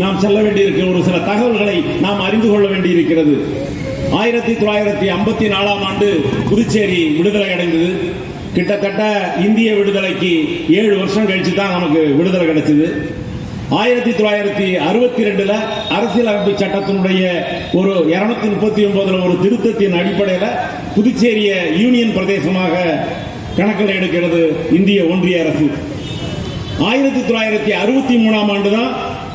நாம் செல்ல வேண்டியிருக்கிற ஒரு சில தகவல்களை நாம் அறிந்து கொள்ள வேண்டியிருக்கிறது. ஆயிரத்தி தொள்ளாயிரத்தி ஐம்பத்தி நாலாம் ஆண்டு புதுச்சேரி விடுதலை அடைந்தது. கிட்டத்தட்ட இந்திய விடுதலைக்கு ஏழு வருஷம் கழிச்சு தான் நமக்கு விடுதலை கிடைச்சது. ஆயிரத்தி தொள்ளாயிரத்தி அறுபத்தி ரெண்டுல அரசியலமைப்பு சட்டத்தினுடைய ஒரு இருநூத்தி முப்பத்தி ஒன்பதுல ஒரு திருத்தத்தின் அடிப்படையில் புதுச்சேரியை யூனியன் பிரதேசமாக கணக்கில் எடுக்கிறது இந்திய ஒன்றிய அரசு. ஆயிரத்தி தொள்ளாயிரத்தி அறுபத்தி மூணாம் ஆண்டு தான்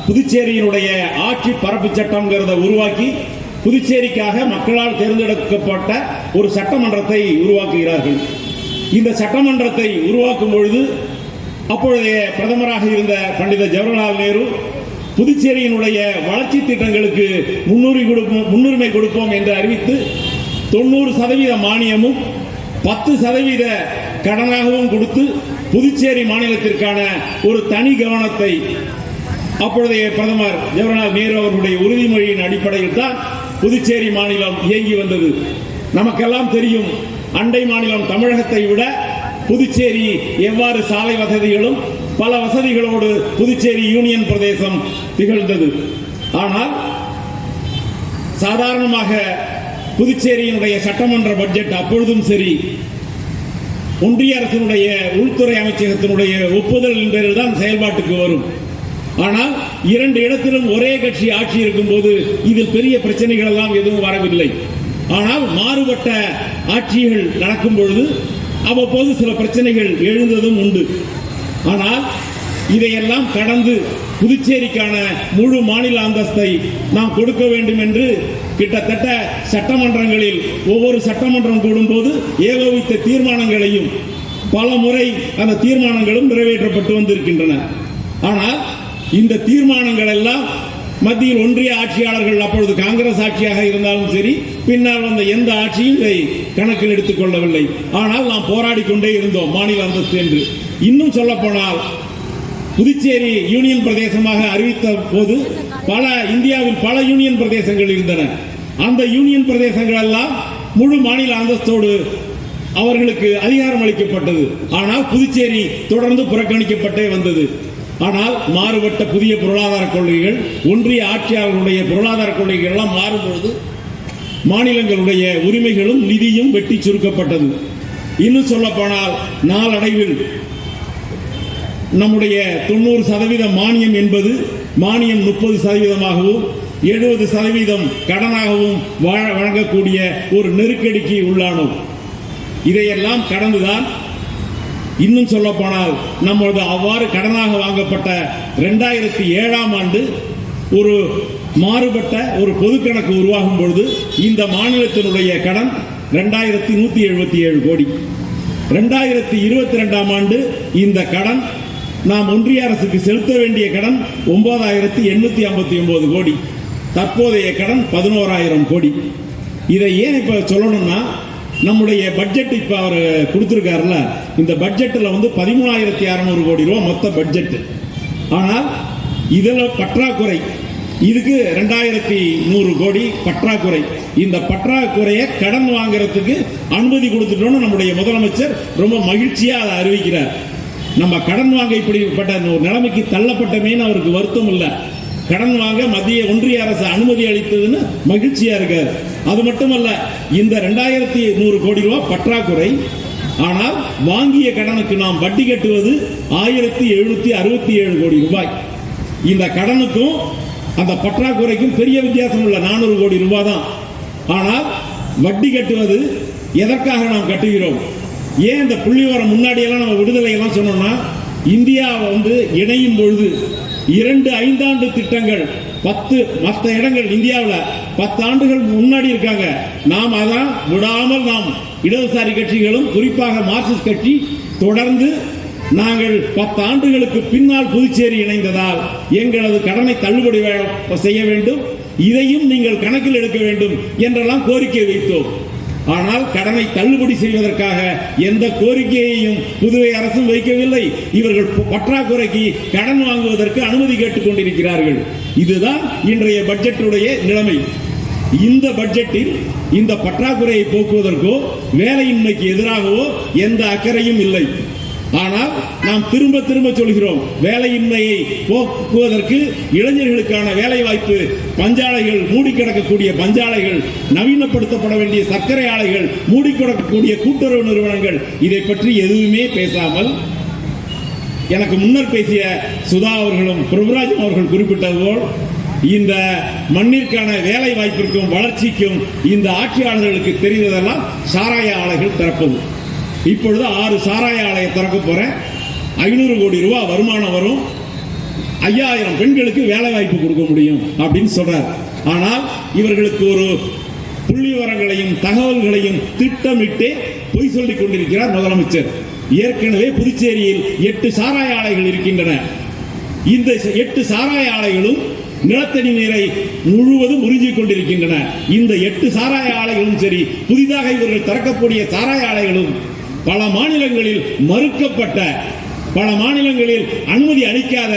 புதுச்சேரியினுடைய ஆட்சி பரப்பு சட்டம்ங்கிறத உருவாக்கி புதுச்சேரிக்காக மக்களால் தேர்ந்தெடுக்கப்பட்ட ஒரு சட்டமன்றத்தை உருவாக்குகிறார்கள். இந்த சட்டமன்றத்தை உருவாக்கும் பொழுது அப்பொழுதைய பிரதமராக இருந்த பண்டித ஜவஹர்லால் நேரு புதுச்சேரியினுடைய வளர்ச்சி திட்டங்களுக்கு முன்னுரிமை கொடுப்போம் முன்னுரிமை கொடுப்போம் என்று அறிவித்து தொண்ணூறு சதவீத மானியமும் பத்து சதவீத கடனாகவும் கொடுத்து புதுச்சேரி மாநிலத்திற்கான ஒரு தனி கவனத்தை அப்பொழுதைய பிரதமர் ஜவஹர்லால் நேரு அவர்களுடைய உறுதிமொழியின் அடிப்படையில் தான் புதுச்சேரி மாநிலம் இயங்கி வந்தது. நமக்கெல்லாம் தெரியும் அண்டை மாநிலம் தமிழகத்தை விட புதுச்சேரி எவ்வாறு சாலை வசதிகளும் பல வசதிகளோடு புதுச்சேரி யூனியன் பிரதேசம் திகழ்ந்தது. ஆனால் சாதாரணமாக புதுச்சேரியினுடைய சட்டமன்ற பட்ஜெட் அப்பொழுதும் சரி ஒன்றிய அரசினுடைய உள்துறை அமைச்சகத்தினுடைய ஒப்புதல் பேரில் தான் செயல்பாட்டுக்கு வரும். ஆனால் இரண்டு இடத்திலும் ஒரே கட்சி ஆட்சி இருக்கும்போது இதில் பெரிய பிரச்சனைகள் எல்லாம் எதுவும் வரவில்லை. ஆனால் மாறுபட்ட ஆட்சிகள் நடக்கும் பொழுது அவ்வப்போது சில பிரச்சனைகள் எழுந்ததும் உண்டு. ஆனால் இதையெல்லாம் கடந்து புதுச்சேரிக்கான முழு மாநில அந்தஸ்தை நாம் கொடுக்க வேண்டும் என்று கிட்டத்தட்ட சட்டமன்றங்களில் ஒவ்வொரு சட்டமன்றம் கூடும்போது ஏகோபித்த தீர்மானங்களையும் பல முறை அந்த தீர்மானங்களும் நிறைவேற்றப்பட்டு வந்திருக்கின்றன. ஆனால் இந்த தீர்மானங்கள் எல்லாம் மத்தியில் ஒன்றிய ஆட்சியாளர்கள் அப்பொழுது காங்கிரஸ் ஆட்சியாக இருந்தாலும் சரி பின்னால் வந்த எந்த ஆட்சியும் இதை கணக்கில் எடுத்துக் கொள்ளவில்லை. ஆனால் நாம் போராடி கொண்டே இருந்தோம் மாநில அந்தஸ்து என்று. இன்னும் சொல்ல போனால் புதுச்சேரி யூனியன் பிரதேசமாக அறிவித்த போது பல இந்தியாவில் பல யூனியன் பிரதேசங்கள் இருந்தன. அந்த யூனியன் பிரதேசங்கள் எல்லாம் முழு மாநில அந்தஸ்தோடு அவர்களுக்கு அதிகாரம் அளிக்கப்பட்டது. ஆனால் புதுச்சேரி தொடர்ந்து புறக்கணிக்கப்பட்டே வந்தது. ஆனால் மாறுபட்ட புதிய பொருளாதார கொள்கைகள் ஒன்றிய ஆட்சியாளர்களுடைய பொருளாதார கொள்கைகள் எல்லாம் மாறும்பொழுது மாநிலங்களுடைய உரிமைகளும் நிதியும் வெட்டி சுருக்கப்பட்டது. இன்னும் சொல்லப்போனால் நாளடைவில் நம்முடைய தொண்ணூறு சதவீத மானியம் என்பது மானியம் முப்பது சதவீதமாகவும் எழுபது சதவீதம் கடனாகவும் வழங்கக்கூடிய ஒரு நெருக்கடிக்கு உள்ளானோம். இதையெல்லாம் கடந்துதான் இன்னும் சொல்ல போனால் நம்மளது அவ்வாறு கடனாக வாங்கப்பட்ட ரெண்டாயிரத்தி ஏழாம் ஆண்டு ஒரு மாறுபட்ட ஒரு பொது கணக்கு உருவாகும் பொழுது இந்த மாநிலத்தினுடைய கடன் ரெண்டாயிரத்தி நூத்தி எழுபத்தி ஏழு கோடி. ரெண்டாயிரத்தி இருபத்தி ரெண்டாம் ஆண்டு இந்த கடன் நாம் ஒன்றிய அரசுக்கு செலுத்த வேண்டிய கடன் ஒன்பதாயிரத்தி எண்ணூத்தி ஐம்பத்தி ஒன்பது கோடி. தற்போதைய கடன் பதினோராயிரம் கோடி. இதை ஏன் இப்ப சொல்லணும்னா நம்முடைய பட்ஜெட் இப்ப அவர் கொடுத்திருக்காருல இந்த பட்ஜெட்ல வந்து பதிமூணாயிரத்தி அறுநூறு கோடி ரூபாய் மொத்த பட்ஜெட் ஆனால் இதில் பற்றாக்குறை இதுக்கு ரெண்டாயிரத்தி நூறு கோடி பற்றாக்குறை. இந்த பற்றாக்குறையை கடன் வாங்குறதுக்கு அனுமதி கொடுத்துட்டோம்னு நம்முடைய முதலமைச்சர் ரொம்ப மகிழ்ச்சியா அதை அறிவிக்கிறார். நம்ம கடன் வாங்க இப்படிப்பட்ட ஒரு நிலைமைக்கு தள்ளப்பட்டமேன்னு அவருக்கு வருத்தம் இல்லை. கடன் வாங்க மத்திய ஒன்றிய அரசு அனுமதி அளித்ததுன்னு மகிழ்ச்சியா இருக்காரு. அது மட்டுமல்ல இந்த ரெண்டாயிரத்தி நூறு கோடி ரூபாய் பற்றாக்குறை ஆனால் வாங்கிய கடனுக்கு நாம் வட்டி கட்டுவது ஆயிரத்தி எழுநூத்தி அறுபத்தி ஏழு கோடி ரூபாய். இந்த கடனுக்கும் அந்த பற்றாக்குறைக்கும் பெரிய வித்தியாசம் உள்ள நானூறு கோடி ரூபாய் தான். ஆனால் வட்டி கட்டுவது எதற்காக நாம் கட்டுகிறோம்? ஏன் இந்த புள்ளிவரம் முன்னாடியெல்லாம் நம்ம விடுதலை எல்லாம் சொன்னோம்னா இந்தியா வந்து இணையும் பொழுது இரண்டு ஐந்தாண்டு திட்டங்கள் பத்து மற்ற இடங்கள் இந்தியாவில் பத்து ஆண்டுகள் முன்னாடி இருக்காங்க. நாம் அதான் விடாமல் நாம் இடதுசாரி கட்சிகளும் குறிப்பாக மார்க்சிஸ்ட் கட்சி தொடர்ந்து நாங்கள் பத்து ஆண்டுகளுக்கு பின்னால் புதுச்சேரி இணைந்ததால் எங்களது கடனை தள்ளுபடி செய்ய வேண்டும். இதையும் நீங்கள் கணக்கில் எடுக்க வேண்டும் என்றெல்லாம் கோரிக்கை வைத்தோம். ஆனால் கடனை தள்ளுபடி செய்வதற்காக எந்த கோரிக்கையையும் புதுவை அரசும் வைக்கவில்லை. இவர்கள் பற்றாக்குறைக்கு கடன் வாங்குவதற்கு அனுமதி கேட்டுக் கொண்டிருக்கிறார்கள் இதுதான் இன்றைய பட்ஜெட்டுடைய நிலைமை. இந்த பட்ஜெட்டில் இந்த பற்றாக்குறையை போக்குவதற்கோ வேலையின்மைக்கு எதிராகவோ எந்த அக்கறையும் இல்லை. ஆனால் நாம் திரும்ப திரும்ப சொல்கிறோம் வேலையின்மையை போக்குவதற்கு இளைஞர்களுக்கான வேலை வாய்ப்பு பஞ்சாலைகள் மூடி கிடக்கக்கூடிய பஞ்சாலைகள் நவீனப்படுத்தப்பட வேண்டிய சர்க்கரை ஆலைகள் மூடி கிடக்கக்கூடிய கூட்டுறவு நிறுவனங்கள் இதை பற்றி எதுவுமே பேசாமல் எனக்கு முன்னர் பேசிய சுதா அவர்களும் பிரபுராஜன் அவர்கள் குறிப்பிட்டது போல் இந்த மண்ணிற்கான வேலை வாய்ப்பிற்கும் வளர்ச்சிக்கும் இந்த ஆட்சியாளர்களுக்கு தெரிந்ததெல்லாம் சாராய ஆலைகள் திறப்பது. இப்பொழுது ஆறு சாராய ஆலையை திறக்க போறேன். ஐநூறு கோடி ரூபாய் வருமானம் வரும். ஐயாயிரம் பெண்களுக்கு வேலை வாய்ப்பு கொடுக்க முடியும் அப்படின்னு சொல்றார். ஆனால் இவர்களுக்கு ஒரு புள்ளி விவரங்களையும் தகவல்களையும் திட்டமிட்டு பொய் சொல்லிக் கொண்டிருக்கிறார் முதலமைச்சர். ஏற்கனவே புதுச்சேரியில் எட்டு சாராய ஆலைகள் இருக்கின்றன. இந்த எட்டு சாராய ஆலைகளும் நிலத்தடி நீரை முழுவதும் உறிஞ்சிக் கொண்டிருக்கின்றன. இந்த எட்டு சாராய ஆலைகளும் சரி புதிதாக இவர்கள் திறக்கக்கூடிய சாராய ஆலைகளும் பல மாநிலங்களில் மறுக்கப்பட்ட பல மாநிலங்களில் அனுமதி அளிக்காத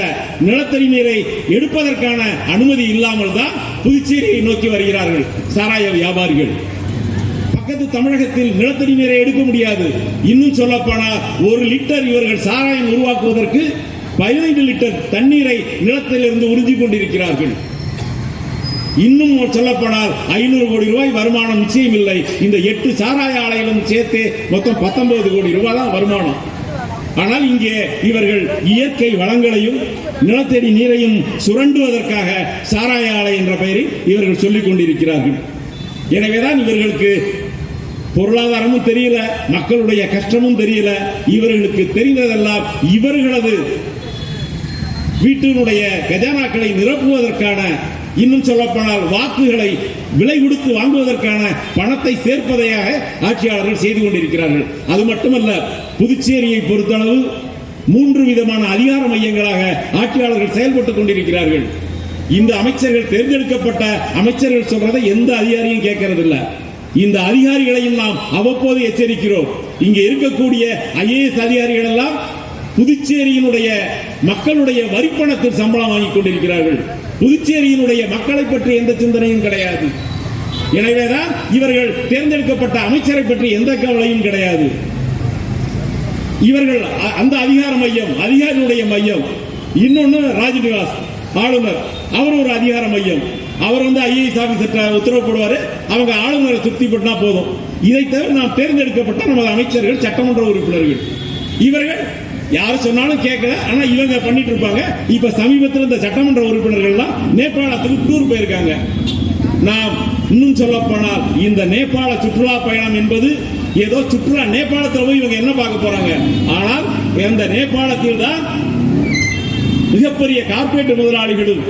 நிலத்தடி நீரை எடுப்பதற்கான அனுமதி இல்லாமல் தான் புதுச்சேரியை நோக்கி வருகிறார்கள் சாராய வியாபாரிகள். பக்கத்து தமிழகத்தில் நிலத்தடி நீரை எடுக்க முடியாது. இன்னும் சொல்லப்போனால் ஒரு லிட்டர் இவர்கள் சாராயம் உருவாக்குவதற்கு பதினைந்து லிட்டர் தண்ணீரை நிலத்திலிருந்து உறிஞ்சிக் கொண்டிருக்கிறார்கள். இன்னும் சொல்லப்போனால் ஐநூறு கோடி ரூபாய் வருமானம் நிச்சயம் இல்லை இந்த எட்டு சாராய ஆலைகளும் சேர்த்து மொத்தம் பத்தொன்பது கோடி ரூபாய் தான் வருமானம். ஆனால் இங்கே இவர்கள் இயற்கை வளங்களையும் நிலத்தடி நீரையும் சுரண்டுவதற்காக சாராய ஆலை என்ற பெயரில் இவர்கள் சொல்லிக் கொண்டிருக்கிறார்கள். எனவேதான் இவர்களுக்கு பொருளாதாரமும் தெரியல மக்களுடைய கஷ்டமும் தெரியல இவர்களுக்கு தெரிந்ததெல்லாம் இவர்களது வீட்டினுடைய கஜானாக்களை நிரப்புவதற்கான இன்னும் சொல்லப்போனால் வாக்குகளை விலை கொடுத்து வாங்குவதற்கான பணத்தை சேர்ப்பதையாக ஆட்சியாளர்கள் செய்து கொண்டிருக்கிறார்கள். அது மட்டுமல்ல புதுச்சேரியை பொறுத்தளவு மூன்று விதமான அதிகார மையங்களாக ஆட்சியாளர்கள் செயல்பட்டுக் கொண்டிருக்கிறார்கள். இந்த அமைச்சர்கள் தேர்ந்தெடுக்கப்பட்ட அமைச்சர்கள் சொல்றதை எந்த அதிகாரியும் கேட்கறது இந்த அதிகாரிகளையும் நாம் அவ்வப்போது எச்சரிக்கிறோம். இங்கே இருக்கக்கூடிய ஐஏஎஸ் அதிகாரிகள் எல்லாம் புதுச்சேரியினுடைய மக்களுடைய வரிப்பணத்தில் சம்பளம் வாங்கிக் கொண்டிருக்கிறார்கள். புதுச்சேரியினுடைய மக்களை பற்றி எந்த சிந்தனையும் கிடையாது. எனவேதான் இவர்கள் தேர்ந்தெடுக்கப்பட்ட அமைச்சரை பற்றி எந்த கவலையும் கிடையாது. இவர்கள் அ- அந்த அதிகார மையம் அதிகாரியுடைய மையம். இன்னொன்னு ராஜ்நிவாஸ் ஆளுநர். அவர் ஒரு அதிகார மையம். அவர் வந்து ஐஏஎஸ் ஆபீசர் உத்தரவு போடுவாரு அவங்க ஆளுநரை திருப்தி பண்ணா போதும். இதை தவிர நாம் தேர்ந்தெடுக்கப்பட்ட நமது அமைச்சர்கள் சட்டமன்ற உறுப்பினர்கள். இவர்கள் யார் சொன்னாலும் கேட்கல. ஆனா இவங்க பண்ணிட்டு இருப்பாங்க இப்ப சமீபத்தில் இந்த சட்டமன்ற உறுப்பினர்கள்லாம் நேபாளத்துக்கு டூர் போயிருக்காங்க. நாம் இன்னும் சொல்ல போனால் இந்த நேபாள சுற்றுலா பயணம் என்பது ஏதோ சுற்றுலா நேபாளத்தில் போய் இவங்க என்ன பார்க்க போறாங்க? ஆனால் இந்த நேபாளத்தில் தான் மிகப்பெரிய கார்பரேட் முதலாளிகளும்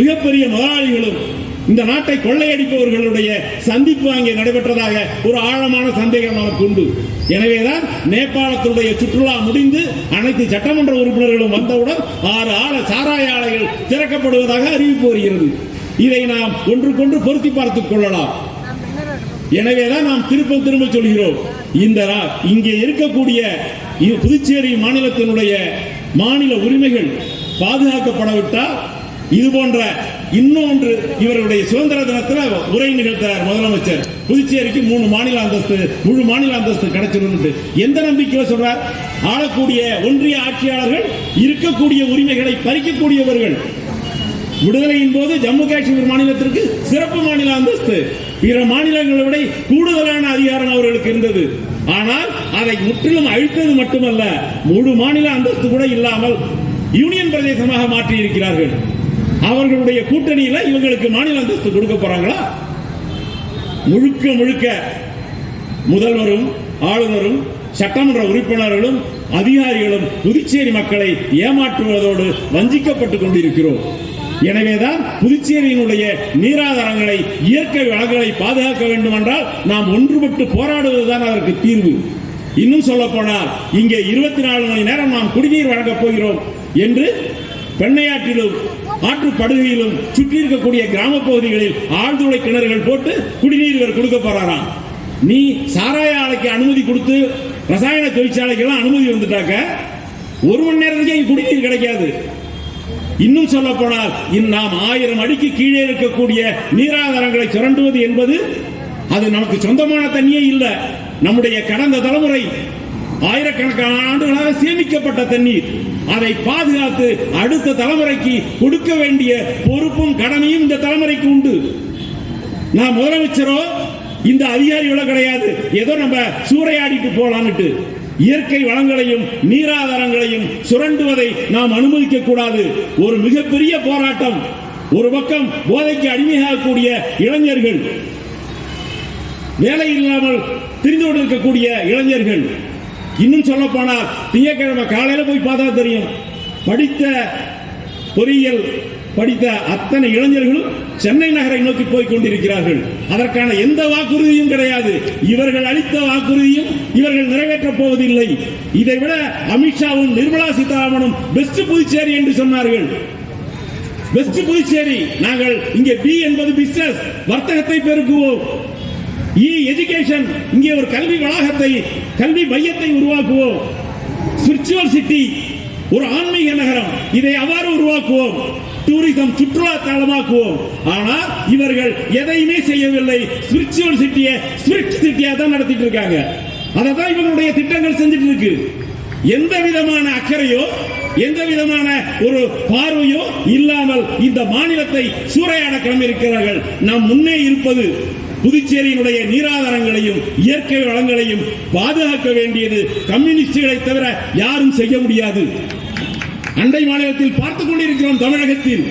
மிகப்பெரிய முதலாளிகளும் இந்த நாட்டை கொள்ளையடிப்பவர்களுடைய சந்திப்பு அங்கே நடைபெற்றதாக ஒரு ஆழமான சந்தேகம் நமக்கு உண்டு. எனவேதான் நேபாளத்தினுடைய சுற்றுலா முடிந்து அனைத்து சட்டமன்ற உறுப்பினர்களும் வந்தவுடன் ஆறு ஆள சாராய ஆலைகள் திறக்கப்படுவதாக அறிவிப்பு வருகிறது. இதை நாம் ஒன்றுக்கொன்று பொருத்தி பார்த்துக் கொள்ளலாம். எனவேதான் நாம் திருப்பம் திரும்ப சொல்கிறோம். இந்த இங்கே இருக்கக்கூடிய புதுச்சேரி மாநிலத்தினுடைய மாநில உரிமைகள் பாதுகாக்கப்படவிட்டால் இது போன்ற இன்னொன்று இவருடைய சுதந்திர தினத்தில் உரை நிகழ்த்தார் முதலமைச்சர். புதுச்சேரிக்கு மூணு மாநில அந்தஸ்து முழு மாநில அந்தஸ்து கிடைச்சிருந்து எந்த நம்பிக்கையில சொல்றார்? ஆளக்கூடிய ஒன்றிய ஆட்சியாளர்கள் இருக்கக்கூடிய உரிமைகளை பறிக்கக்கூடியவர்கள். விடுதலையின் போது ஜம்மு காஷ்மீர் மாநிலத்திற்கு சிறப்பு மாநில அந்தஸ்து. பிற மாநிலங்களை விட கூடுதலான அதிகாரம் அவர்களுக்கு இருந்தது. ஆனால் அதை முற்றிலும் அழித்தது மட்டுமல்ல முழு மாநில அந்தஸ்து கூட இல்லாமல் யூனியன் பிரதேசமாக மாற்றி இருக்கிறார்கள் அவர்களுடைய கூட்டணியில இவங்களுக்கு மாநில அந்தஸ்து கொடுக்க போறாங்களா? முழுக்க முழுக்க முதல்வரும் ஆளுநரும் சட்டமன்ற உறுப்பினர்களும் அதிகாரிகளும் புதுச்சேரி மக்களை ஏமாற்றுவதோடு வஞ்சிக்கப்பட்டுக் கொண்டிருக்கிறோம். எனவேதான் புதுச்சேரியினுடைய நீராதாரங்களை இயற்கை வளங்களை பாதுகாக்க வேண்டும் என்றால் நாம் ஒன்றுபட்டு போராடுவதுதான் அதற்கு தீர்வு. இன்னும் சொல்ல போனால் இங்கே இருபத்தி நாலு மணி நேரம் நாம் குடிநீர் வழங்கப் போகிறோம் என்று பெண்ணையாற்றிலும் ஆற்று படுகையிலும் சுற்றி இருக்கக்கூடிய கிராம பகுதிகளில் ஆழ்துளை கிணறுகள் போட்டு குடிநீர் இவர் கொடுக்க போறாராம். நீ சாராய ஆலைக்கு அனுமதி கொடுத்து ரசாயன தொழிற்சாலைக்கெல்லாம் அனுமதி வந்துட்டாக்க ஒரு மணி நேரத்துக்கு குடிநீர் கிடைக்காது. இன்னும் சொல்ல போனால் நாம் ஆயிரம் அடிக்கு கீழே இருக்கக்கூடிய நீராதாரங்களை சுரண்டுவது என்பது அது நமக்கு சொந்தமான தண்ணியே இல்லை. நம்முடைய கடந்த தலைமுறை ஆயிரக்கணக்கான ஆண்டுகளாக சேமிக்கப்பட்ட தண்ணீர். அதை பாதுகாத்து அடுத்த தலைமுறைக்கு கொடுக்க வேண்டிய பொறுப்பும் கடமையும் இந்த தலைமுறைக்கு உண்டு. நான் முதலமைச்சரோ இந்த அதிகாரிகளோ கிடையாது. ஏதோ நம்ம சூறையாடிட்டு போலான்னுட்டு. இயற்கை வளங்களையும் நீராதாரங்களையும் சுரண்டுவதை நாம் அனுமதிக்க கூடாது. ஒரு மிகப்பெரிய போராட்டம். ஒரு பக்கம் போதைக்கு அடிமையாகக்கூடிய இளைஞர்கள் வேலை இல்லாமல் திரிந்து கொண்டிருக்கக்கூடிய இளைஞர்கள் இன்னும் சொல்ல போனால் திங்கக்கிழமை காலையில் போய் பார்த்தா தெரியும். படித்த பொறியியல் படித்த அத்தனை இளைஞர்களும் சென்னை நகரை நோக்கி போய் கொண்டிருக்கிறார்கள். அதற்கான எந்த வாக்குறுதியும் கிடையாது. இவர்கள் அளித்த வாக்குறுதியும் இவர்கள் நிறைவேற்றப் போவதில்லை. இதை விட அமித்ஷாவும் நிர்மலா சீதாராமனும் பெஸ்ட் புதுச்சேரி என்று சொன்னார்கள். வெஸ்ட் புதுச்சேரி. நாங்கள் இங்கே பி என்பது பிசினஸ் வர்த்தகத்தை பெருக்குவோம். E இ எஜுகேஷன் இங்கே ஒரு கல்வி வளாகத்தை கல்வி மையத்தை உருவாக்குவோம். ஸ்பிரிச்சுவல் சிட்டி ஒரு ஆன்மீக நகரம். இதை அவ்வாறு உருவாக்குவோம். டூரிசம் சுற்றுலா தளமாக்குவோம் ஆனால் இவர்கள் எதையுமே செய்யவில்லை. ஸ்பிரிச்சுவல் சிட்டியை ஸ்பிரிட் சிட்டியா தான் நடத்திட்டு இருக்காங்க. அதை தான் இவங்களுடைய திட்டங்கள் செஞ்சுட்டு இருக்கு. எந்த விதமான அக்கறையோ எந்த விதமான ஒரு பார்வையோ இல்லாமல் இந்த மாநிலத்தை சூறையாட கிளம்பியிருக்கிறார்கள். நாம் முன்னே இருப்பது புதுச்சேரியினுடைய நீராதாரங்களையும் இயற்கை வளங்களையும் பாதுகாக்க வேண்டியது கம்யூனிஸ்டுகளை தவிர யாரும் செய்ய முடியாது. அண்டை மாநிலத்தில் பார்த்துக் கொண்டிருக்கிறோம் தமிழகத்தில்.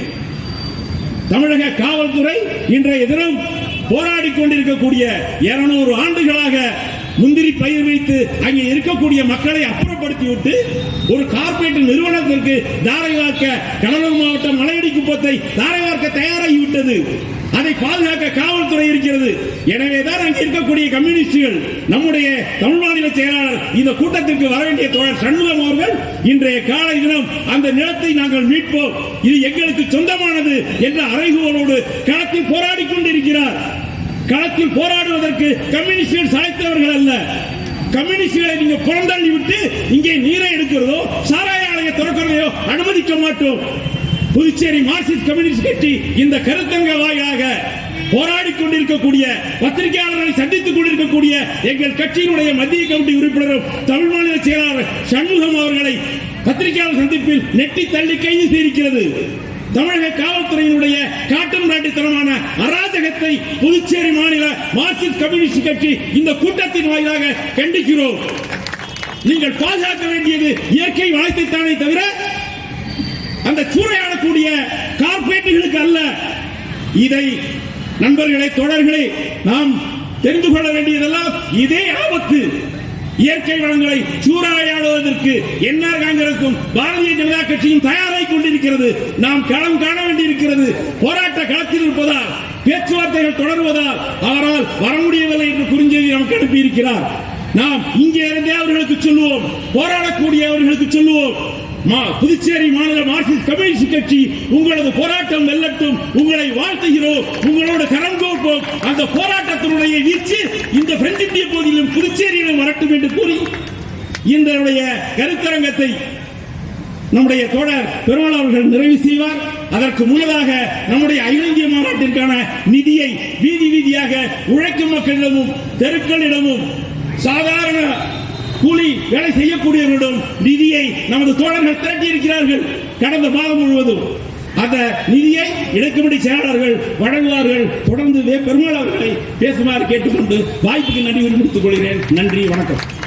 தமிழக காவல்துறை இன்றைய தினம் போராடி கொண்டிருக்கக்கூடிய இருநூறு ஆண்டுகளாக முந்திரி பயிர் வைத்து அங்கே இருக்கக்கூடிய மக்களை அப்புறப்படுத்தி விட்டு ஒரு கார்பரேட் நிறுவனத்திற்கு தாரைவார்க்க கடலூர் மாவட்டம் மலையடி குப்பத்தை தாரைவார்க்க தயாராகிவிட்டது. அதை பாதுகாக்க காவல்துறை இருக்கிறது. எனவேதான் அங்கே இருக்கக்கூடிய கம்யூனிஸ்டுகள் நம்முடைய தமிழ் மாநில செயலாளர் இந்த கூட்டத்திற்கு வர வேண்டிய தோழர் சண்முகம் அவர்கள் இன்றைய காலை தினம் அந்த நிலத்தை நாங்கள் மீட்போம். இது எங்களுக்கு சொந்தமானது என்ற அறைகூவலோடு களத்தில் போராடி கொண்டிருக்கிறார். களத்தில் போராடுவதற்கு கம்யூனிஸ்டுகள் சாய்த்தவர்கள் அல்ல. கம்யூனிஸ்டுகளை நீங்க புறந்தள்ளி விட்டு இங்கே நீரை எடுக்கிறதோ சாராய ஆலையை திறக்கிறதையோ அனுமதிக்க மாட்டோம். புதுச்சேரி மார்க்சிஸ்ட் கம்யூனிஸ்ட் கட்சி இந்த கருத்தங்க வாயிலாக போராடி கொண்டிருக்கக்கூடிய பத்திரிகையாளர்களை சந்தித்துக் கொண்டிருக்கக்கூடிய எங்கள் கட்சியினுடைய மத்திய கமிட்டி உறுப்பினரும் தமிழ் மாநில செயலாளர் சண்முகம் அவர்களை பத்திரிகையாளர் சந்திப்பில் நெட்டி தள்ளி கைது செய்திருக்கிறது. தமிழக காவல்துறையினுடைய காட்டும் ராட்டித்தனமான அராஜகத்தை புதுச்சேரி மாநில மார்க்சிஸ்ட் கம்யூனிஸ்ட் கட்சி இந்த கூட்டத்தின் வாயிலாக கண்டிக்கிறோம். நீங்கள் பாதுகாக்க வேண்டியது இயற்கை வளத்தை தவிர அந்த சூறையாடக்கூடிய கார்பரேட்டுகளுக்கு அல்ல. இதை நண்பர்களே தொடர்களை நாம் தெரிந்து கொள்ள வேண்டியதெல்லாம் இதே ஆபத்து. இயற்கை வளங்களை சூறாயாடுவதற்கு என்ஆர் காங்கிரசும் பாரதிய ஜனதா கட்சியும் தயாராகி கொண்டிருக்கிறது. நாம் களம் காண வேண்டியிருக்கிறது. போராட்ட களத்தில் இருப்பதால் பேச்சுவார்த்தைகள் தொடர்வதால் அவரால் வர முடியவில்லை என்று குறிஞ்செய்தி நமக்கு அனுப்பியிருக்கிறார். நாம் இங்கே இருந்தே அவர்களுக்கு சொல்லுவோம். போராடக்கூடியவர்களுக்கு சொல்லுவோம். புதுச்சேரி மாநில மார்க்சிஸ்ட் கம்யூனிஸ்ட் கட்சி உங்களது போராட்டம் வெல்லட்டும் உங்களை வாழ்த்துகிறோம் உங்களோடு கரம் கோர்ப்போம். அந்த போராட்டத்தினுடைய வீச்சு இந்த பிரெஞ்சு இந்திய பகுதியிலும் புதுச்சேரியிலும் வரட்டும் என்று கூறி இன்றைய கருத்தரங்கத்தை நம்முடைய தோழர் பெருமாள் அவர்கள் நிறைவு செய்வார். அதற்கு முன்னதாக நம்முடைய அகில இந்திய மாநாட்டிற்கான நிதியை வீதி வீதியாக உழைக்கும் மக்களிடமும் தெருக்களிடமும் சாதாரண கூலி வேலை செய்யக்கூடியவர்களிடம் நிதியை நமது தோழர்கள் திரட்டி இருக்கிறார்கள் கடந்த மாதம் முழுவதும். அந்த நிதியை இடைக்கும்படி செயலாளர்கள் வழங்குவார்கள் தொடர்ந்து பெருமாள் அவர்களை பேசுமாறு கேட்டுக்கொண்டு வாய்ப்புக்கு நன்றி கொடுத்துக் கொள்கிறேன். நன்றி வணக்கம்.